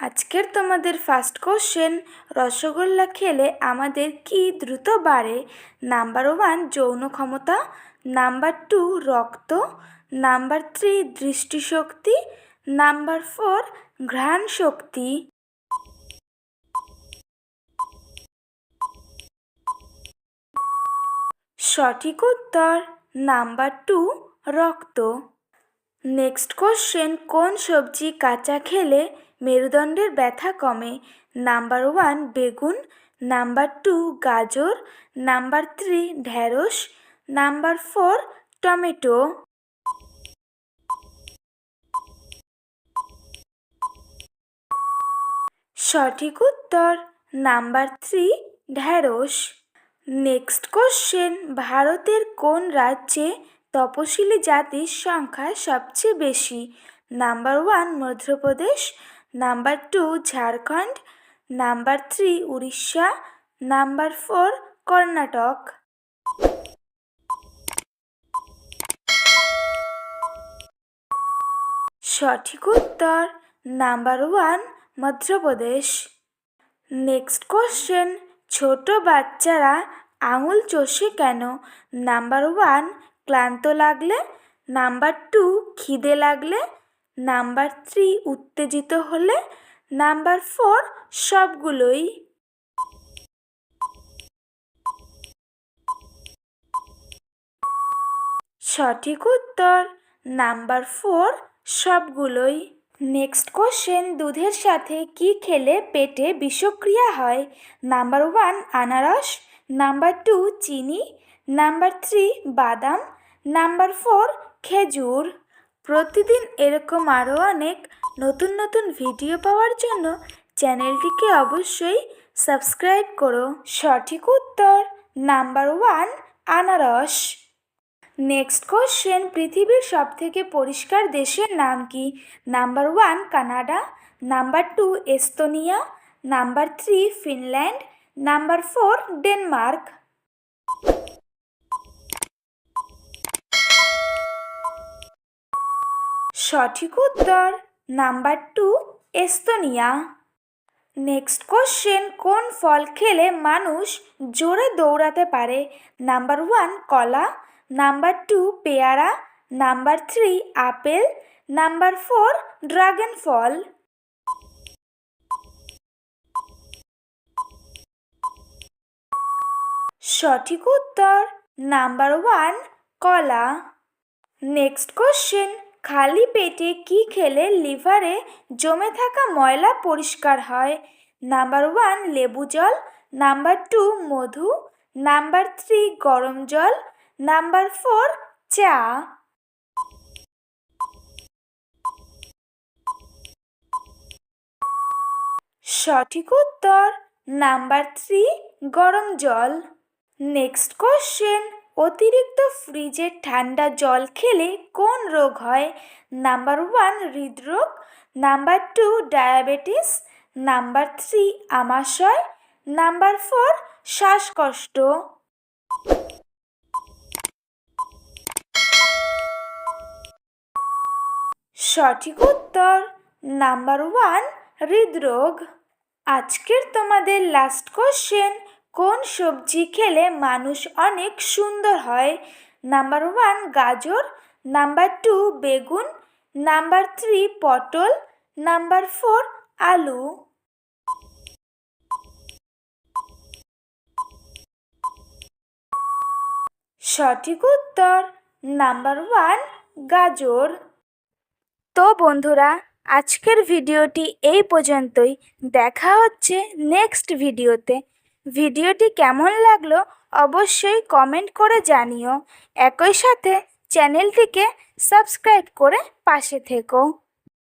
আজকের তোমাদের first question rasgulla খেলে আমাদের কি দ্রুত বাড়ে? নাম্বার ওয়ান যৌন ক্ষমতা। নাম্বার টু রক্ত। নাম্বার থ্রি দৃষ্টিশক্তি। নাম্বার ফোর ঘ্রাণ শক্তি। সঠিক উত্তর নাম্বার টু রক্ত। নেক্সট কোশ্চেন কোন সবজি কাঁচা খেলে মেরুদণ্ডের ব্যথা কমে। নাম্বার ওয়ান বেগুন, নাম্বার টু গাজর, নাম্বার থ্রি ঢ্যাঁড়স নাম্বার ফোর টমেটো। সঠিক উত্তর, নাম্বার থ্রি ঢ্যাঁড়স নেক্সট কোশ্চেন, ভারতের কোন রাজ্যে তপশিলি জাতির সংখ্যা সবচেয়ে বেশি? Number one Madhya Pradesh number two Jharkhand, number three Orissa, number four Karnataka. সঠিক উত্তর number one Madhya Pradesh. Next question, ছোট বাচ্চারা আঙুল চষে কেন? নাম্বার ওয়ান ক্লান্ত লাগলে, নাম্বার টু খিদে লাগলে নাম্বার থ্রি উত্তেজিত হলে নাম্বার ফোর সবগুলোই। সঠিক উত্তর নাম্বার ফোর সবগুলোই। নেক্সট কোশ্চেন, দুধের সাথে কি খেলে পেটে বিষক্রিয়া হয়? নাম্বার ওয়ান আনারস, নাম্বার টু চিনি, নাম্বার থ্রি বাদাম, নাম্বার ফোর খেজুর। প্রতিদিন এরকম আরও অনেক নতুন নতুন ভিডিও পাওয়ার জন্য চ্যানেলটিকে অবশ্যই সাবস্ক্রাইব করো। সঠিক উত্তর নাম্বার ওয়ান, আনারস। নেক্সট কোশ্চেন, পৃথিবীর সবথেকে পরিষ্কার দেশের নাম কি? Number one, Canada. Number two, Estonia. Number three, Finland. Number four, Denmark. সঠিক উত্তর number two, Estonia. Next question কোন ফল খেলে মানুষ জোরে দৌড়াতে পারে? নাম্বার ওয়ান কলা। নাম্বার টু পেয়ারা। Number three apple. Number four dragon ফল সঠিক উত্তর নাম্বার ওয়ান কলা। নেক্সট কোশ্চেন খালি পেটে কি খেলে লিভারে জমে থাকা ময়লা পরিষ্কার হয়? নাম্বার ওয়ান, লেবু জল। নাম্বার টু, মধু। নাম্বার থ্রি, গরম জল। নাম্বার ফোর, চা। সঠিক উত্তর, নাম্বার থ্রি, গরম জল। Next question. অতিরিক্ত ফ্রিজের ঠান্ডা জল খেলে কোন রোগ হয়? নাম্বার ওয়ান হৃদরোগ, number two diabetes, number three আমাশয়, number four শ্বাসকষ্ট। সঠিক উত্তর নাম্বার ওয়ান হৃদরোগ। আজকের তোমাদের লাস্ট কোশ্চেন কোন সবজি খেলে মানুষ অনেক সুন্দর হয়? নাম্বার ওয়ান, গাজর। নাম্বার টু, বেগুন। নাম্বার থ্রি, পটল। নাম্বার ফোর, আলু। সঠিক উত্তর, নাম্বার ওয়ান, গাজর। তো বন্ধুরা, আজকের ভিডিওটি এই পর্যন্তই। দেখা হচ্ছে নেক্সট ভিডিওতে ভিডিওটি কেমন লাগল অবশ্যই কমেন্ট করে জানিও। একই সাথে চ্যানেলটিকে সাবস্ক্রাইব করে পাশে থেকো।